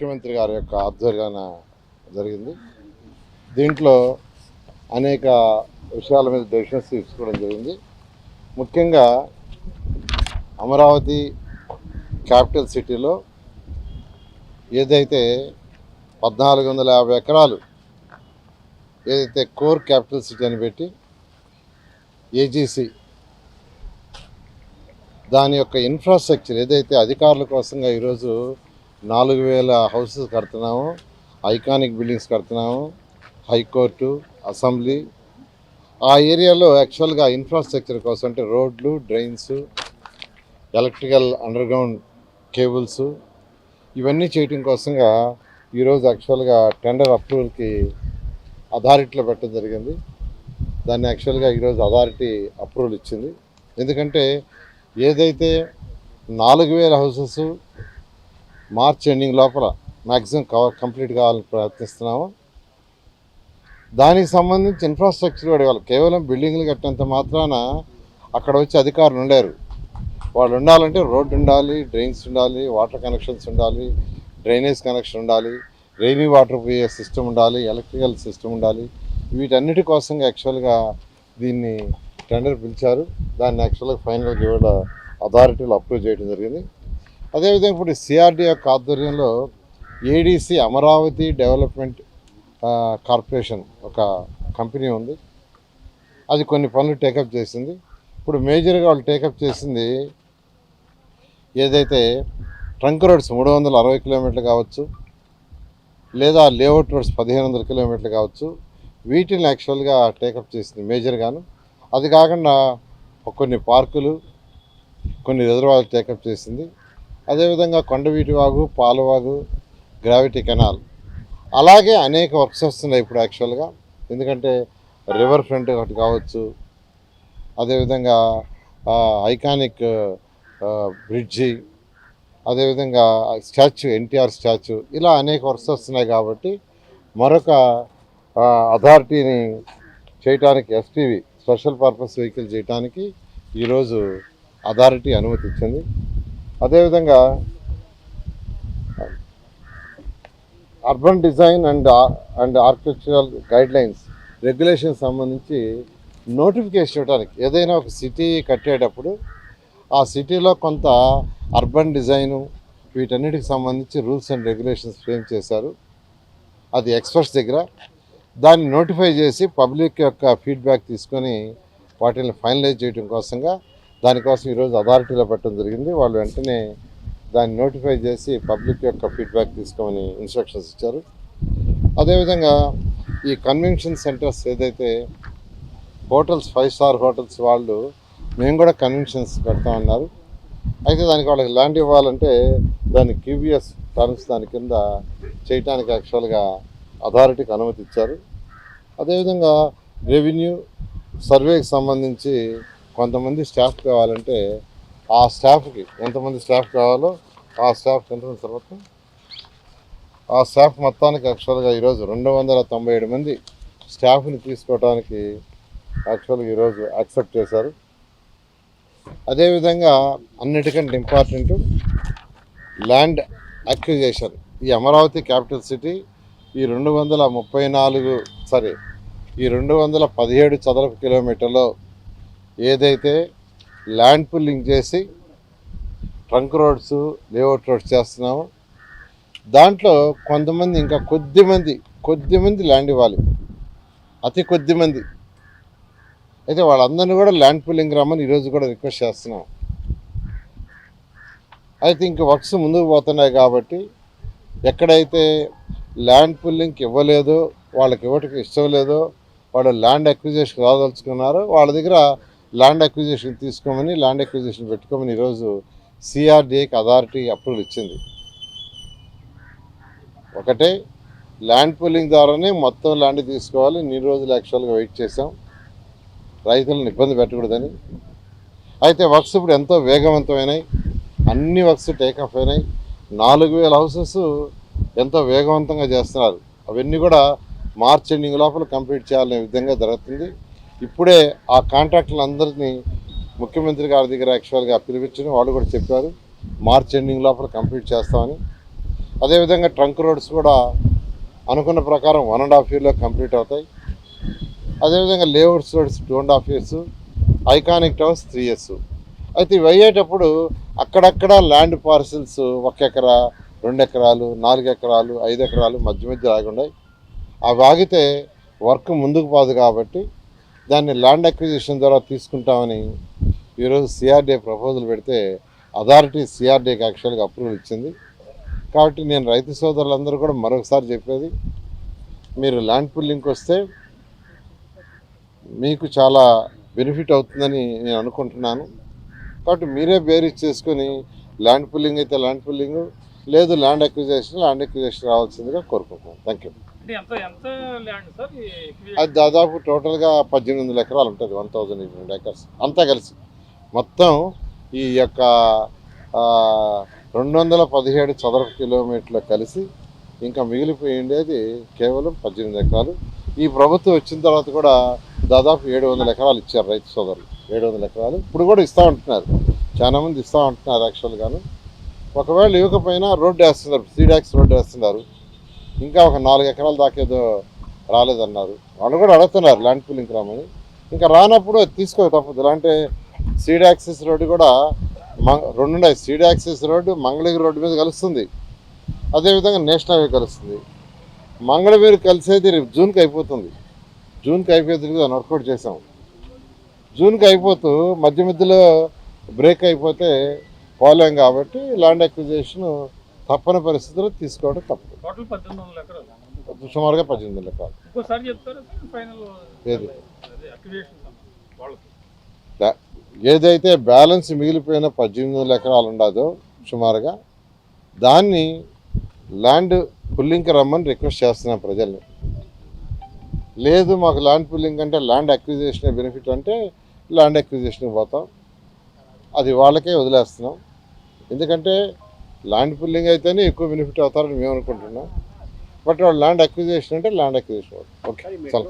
ముఖ్యమంత్రి గారి యొక్క ఆధ్వర్యాన జరిగింది. దీంట్లో అనేక విషయాల మీద డెసిషన్స్ తీసుకోవడం జరిగింది. ముఖ్యంగా అమరావతి క్యాపిటల్ సిటీలో ఏదైతే పద్నాలుగు వందల యాభై ఎకరాలు ఏదైతే కోర్ క్యాపిటల్ సిటీ అని పెట్టి ఏజీసీ దాని యొక్క ఇన్ఫ్రాస్ట్రక్చర్ ఏదైతే అధికారుల కోసంగా ఈరోజు నాలుగు వేల హౌసెస్ కడుతున్నాము ఐకానిక్ బిల్డింగ్స్ కడుతున్నాము హైకోర్టు అసెంబ్లీ. ఆ ఏరియాలో యాక్చువల్గా ఇన్ఫ్రాస్ట్రక్చర్ కోసం అంటే రోడ్లు డ్రైన్స్ ఎలక్ట్రికల్ అండర్గ్రౌండ్ కేబుల్స్ ఇవన్నీ చేయటం కోసంగా ఈరోజు యాక్చువల్గా టెండర్ అప్రూవల్కి అథారిటీలో పెట్టడం జరిగింది. దాన్ని యాక్చువల్గా ఈరోజు అథారిటీ అప్రూవల్ ఇచ్చింది. ఎందుకంటే ఏదైతే నాలుగు వేల హౌసెస్ మార్చ్ ఎండింగ్ లోపల మ్యాక్సిమం కవర్ కంప్లీట్ కావాలని ప్రయత్నిస్తున్నాము. దానికి సంబంధించి ఇన్ఫ్రాస్ట్రక్చర్ కూడా ఇవ్వాలి కేవలం బిల్డింగ్లు కట్టినంత మాత్రాన అక్కడ వచ్చి అధికారులు ఉండారు వాళ్ళు ఉండాలంటే రోడ్డు ఉండాలి డ్రైన్స్ ఉండాలి వాటర్ కనెక్షన్స్ ఉండాలి డ్రైనేజ్ కనెక్షన్ ఉండాలి రెయినీ వాటర్ పోయే సిస్టమ్ ఉండాలి ఎలక్ట్రికల్ సిస్టమ్ ఉండాలి. వీటన్నిటి కోసం యాక్చువల్గా దీన్ని టెండర్ పిలిచారు. దాన్ని యాక్చువల్గా ఫైనల్గా ఇవాళ అథారిటీలు అప్రూవ్ చేయడం జరిగింది. అదేవిధంగా ఇప్పుడు సిఆర్డీ యొక్క ఆధ్వర్యంలో ఏడీసీ అమరావతి డెవలప్మెంట్ కార్పొరేషన్ ఒక కంపెనీ ఉంది. అది కొన్ని పనులు టేకప్ చేసింది. ఇప్పుడు మేజర్గా వాళ్ళు టేకప్ చేసింది ఏదైతే ట్రంక్ రోడ్స్ మూడు వందల అరవై కిలోమీటర్లు కావచ్చు లేదా లేఅవుట్ రోడ్స్ పదిహేను వందల కిలోమీటర్లు కావచ్చు వీటిని యాక్చువల్గా టేకప్ చేసింది మేజర్గాను. అది కాకుండా కొన్ని పార్కులు కొన్ని రిజర్వాయర్లు టేకప్ చేసింది. అదేవిధంగా కొండవీటి వాగు పాలవాగు గ్రావిటీ కెనాల్. అలాగే అనేక వర్క్స్ వస్తున్నాయి ఇప్పుడు యాక్చువల్గా. ఎందుకంటే రివర్ ఫ్రంట్ ఒకటి కావచ్చు అదేవిధంగా ఐకానిక్ బ్రిడ్జి అదేవిధంగా స్టాచ్యూ ఎన్టీఆర్ స్టాచ్యూ ఇలా అనేక వర్క్స్ వస్తున్నాయి కాబట్టి మరొక అథారిటీని చేయటానికి ఎస్పీవి స్పెషల్ పర్పస్ వెహికల్ చేయటానికి ఈరోజు అథారిటీ అనుమతి ఇచ్చింది అదేవిధంగా urban design and and architectural guidelines regulation సంబంధించి నోటిఫికేషన్ ఇవ్వడానికి. ఏదైనా ఒక సిటీ కట్టేటప్పుడు ఆ సిటీలో కొంత అర్బన్ డిజైను వీటన్నిటికి సంబంధించి రూల్స్ అండ్ రెగ్యులేషన్స్ ఫ్రేమ్ చేశారు. అది ఎక్స్పర్ట్స్ దగ్గర. దాన్ని నోటిఫై చేసి పబ్లిక్ యొక్క ఫీడ్బ్యాక్ తీసుకొని వాటిని ఫైనలైజ్ చేయడం కోసంగా దానికోసం ఈరోజు అథారిటీలో పెట్టడం జరిగింది. వాళ్ళు వెంటనే దాన్ని నోటిఫై చేసి పబ్లిక్ యొక్క ఫీడ్బ్యాక్ తీసుకోమని ఇన్స్ట్రక్షన్స్ ఇచ్చారు. అదేవిధంగా ఈ కన్వెన్షన్ సెంటర్స్ ఏదైతే హోటల్స్ ఫైవ్ స్టార్ హోటల్స్ వాళ్ళు మేము కూడా కన్వెన్షన్స్ పెడతామన్నారు. అయితే దానికి వాళ్ళకి ల్యాండ్ ఇవ్వాలంటే దాని క్యూబిఎస్ టర్మ్స్ దాని కింద చేయటానికి యాక్చువల్గా అథారిటీకి అనుమతి ఇచ్చారు. అదేవిధంగా రెవెన్యూ సర్వేకి సంబంధించి కొంతమంది స్టాఫ్ కావాలంటే ఆ స్టాఫ్కి ఎంతమంది స్టాఫ్ కావాలో ఆ స్టాఫ్ ఎంత తర్వాత ఆ స్టాఫ్ మొత్తానికి యాక్చువల్గా ఈరోజు రెండు వందల తొంభై ఏడు మంది స్టాఫ్ని తీసుకోవడానికి యాక్చువల్గా ఈరోజు యాక్సెప్ట్ చేశారు. అదేవిధంగా అన్నిటికంటే ఇంపార్టెంట్ ల్యాండ్ అక్విజేషన్ ఈ అమరావతి క్యాపిటల్ సిటీ ఈ రెండు వందల ముప్పై నాలుగు సారీ ఈ రెండు వందల పదిహేడు చదరపు కిలోమీటర్లో ఏదైతే ల్యాండ్ పుల్లింగ్ చేసి ట్రంక్ రోడ్స్ లేఅవుట్ రోడ్స్ చేస్తున్నామో దాంట్లో కొంతమంది ఇంకా కొద్ది మంది ల్యాండ్ ఇవ్వాలి. అతి కొద్దిమంది అయితే వాళ్ళందరినీ కూడా ల్యాండ్ పుల్లింగ్ రమ్మని ఈరోజు కూడా రిక్వెస్ట్ చేస్తున్నాం. అయితే ఇంక వర్క్స్ ముందుకు పోతున్నాయి కాబట్టి ఎక్కడైతే ల్యాండ్ పుల్లింగ్కి ఇవ్వలేదో వాళ్ళకి ఇవ్వటం ఇష్టం లేదో వాళ్ళు ల్యాండ్ అక్విజేషన్ రాదలుచుకున్నారో వాళ్ళ దగ్గర ల్యాండ్ అక్విజిషన్ తీసుకోమని ల్యాండ్ అక్విజిషన్ పెట్టుకోమని ఈరోజు సిఆర్డీఏకి అథారిటీ అప్రూవల్ ఇచ్చింది. ఒకటే ల్యాండ్ పూలింగ్ ద్వారానే మొత్తం ల్యాండ్ తీసుకోవాలి. ఇన్ని రోజులు యాక్చువల్గా వెయిట్ చేసాం రైతులను ఇబ్బంది పెట్టకూడదని. అయితే వర్క్స్ ఇప్పుడు ఎంతో వేగవంతమైనాయి. అన్ని వర్క్స్ టేకాఫ్ అయినాయి. నాలుగు వేల హౌసెస్ ఎంతో వేగవంతంగా చేస్తున్నారు. అవన్నీ కూడా మార్చ్ ఎండింగ్ లోపల కంప్లీట్ చేయాలనే విధంగా జరుగుతుంది. ఇప్పుడే ఆ కాంట్రాక్టులందరినీ ముఖ్యమంత్రి గారి దగ్గర యాక్చువల్గా పిలిపించని వాళ్ళు కూడా చెప్పారు. మార్చ్ ఎండింగ్ లోపల కంప్లీట్ చేస్తామని. అదేవిధంగా ట్రంక్ రోడ్స్ కూడా అనుకున్న ప్రకారం వన్ అండ్ హాఫ్ ఇయర్లో కంప్లీట్ అవుతాయి. అదేవిధంగా layouts roads two and half years iconic towers three years. అయితే ఇవి అయ్యేటప్పుడు అక్కడక్కడ ల్యాండ్ పార్సిల్స్ ఒక ఎకరా రెండు ఎకరాలు నాలుగు ఎకరాలు ఐదు ఎకరాలు మధ్య మధ్య ఆగి ఉన్నాయి అవి ఆగితే వర్క్ ముందుకు పోదు కాబట్టి దాన్ని ల్యాండ్ అక్విజిషన్ ద్వారా తీసుకుంటామని ఈరోజు సిఆర్డీఏ ప్రపోజల్ పెడితే అథారిటీ సిఆర్డీకి యాక్చువల్గా అప్రూవల్ ఇచ్చింది. కాబట్టి నేను రైతు సోదరులందరూ కూడా మరొకసారి చెప్పేది మీరు ల్యాండ్ పుల్లింగ్కి వస్తే మీకు చాలా బెనిఫిట్ అవుతుందని నేను అనుకుంటున్నాను. కాబట్టి మీరే బేరీజ్ చేసుకొని ల్యాండ్ పుల్లింగ్ అయితే ల్యాండ్ పుల్లింగ్ లేదు ల్యాండ్ అక్విజేషన్ ల్యాండ్ అక్విజేషన్ రావాల్సిందిగా కోరుకుంటున్నాను. Thank you? అది దాదాపు టోటల్గా పద్దెనిమిది వందల ఎకరాలు ఉంటుంది one thousand eight hundred acres అంతా కలిసి. మొత్తం ఈ యొక్క రెండు వందల పదిహేడు చదరపు కిలోమీటర్లు కలిసి ఇంకా మిగిలిపోయి ఉండేది కేవలం పద్దెనిమిది ఎకరాలు. ఈ ప్రభుత్వం వచ్చిన తర్వాత కూడా దాదాపు ఏడు వందల ఎకరాలు ఇచ్చారు రైతు సోదరులు. ఏడు వందల ఎకరాలు. ఇప్పుడు కూడా ఇస్తూ ఉంటున్నారు. చాలా మంది ఇస్తూ ఉంటున్నారు యాక్చువల్గాను ఒకవేళ ఇవ్వకపోయినా రోడ్డు వేస్తున్నారు సీడాక్స్ రోడ్డు వేస్తున్నారు. ఇంకా ఒక నాలుగు ఎకరాల దాకేదో రాలేదన్నారు. వాళ్ళు కూడా అడుగుతున్నారు ల్యాండ్ పూలింగ్ రామని ఇంకా రానప్పుడు అది తీసుకో తప్పదు. అంటే సీడ్ యాక్సెస్ రోడ్డు కూడా మ- రెండు ఉన్నాయి seed access road Mangalagiri road మీద కలుస్తుంది. అదేవిధంగా నేషనల్ హైవే కలుస్తుంది. మంగళగిరి కలిసేది రేపు జూన్కి అయిపోతుంది. జూన్కి అయిపోతుంది కదా వర్కౌట్ చేసాం జూన్కి అయిపోతూ మధ్య మధ్యలో బ్రేక్ అయిపోతే పోలేం కాబట్టి ల్యాండ్ అక్విజిషన్ తప్పని పరిస్థితుల్లో తీసుకోవడం తప్పు. టోటల్ పద్దెనిమిది వందల ఎకరాలు సుమారుగా పద్దెనిమిది ఎకరాలు. ఏదైతే బ్యాలెన్స్ మిగిలిపోయిన పద్దెనిమిది వందల ఎకరాలు ఉండదో సుమారుగా దాన్ని ల్యాండ్ పుల్లింగ్కి రమ్మని రిక్వెస్ట్ చేస్తున్నాం ప్రజల్ని. లేదు మాకు ల్యాండ్ పుల్లింగ్ అంటే ల్యాండ్ అక్విజిషన్ బెనిఫిట్ అంటే ల్యాండ్ అక్విజిషన్కి పోతాం. అది వాళ్ళకే వదిలేస్తున్నాం. ఎందుకంటే ల్యాండ్ పుల్లింగ్ అయితేనే ఎక్కువ బెనిఫిట్ అవుతారని మేము అనుకుంటున్నాం. బట్ వాళ్ళు ల్యాండ్ అక్విజిషన్ అంటే ల్యాండ్ అక్విజిషన్ ఓకే చాలా.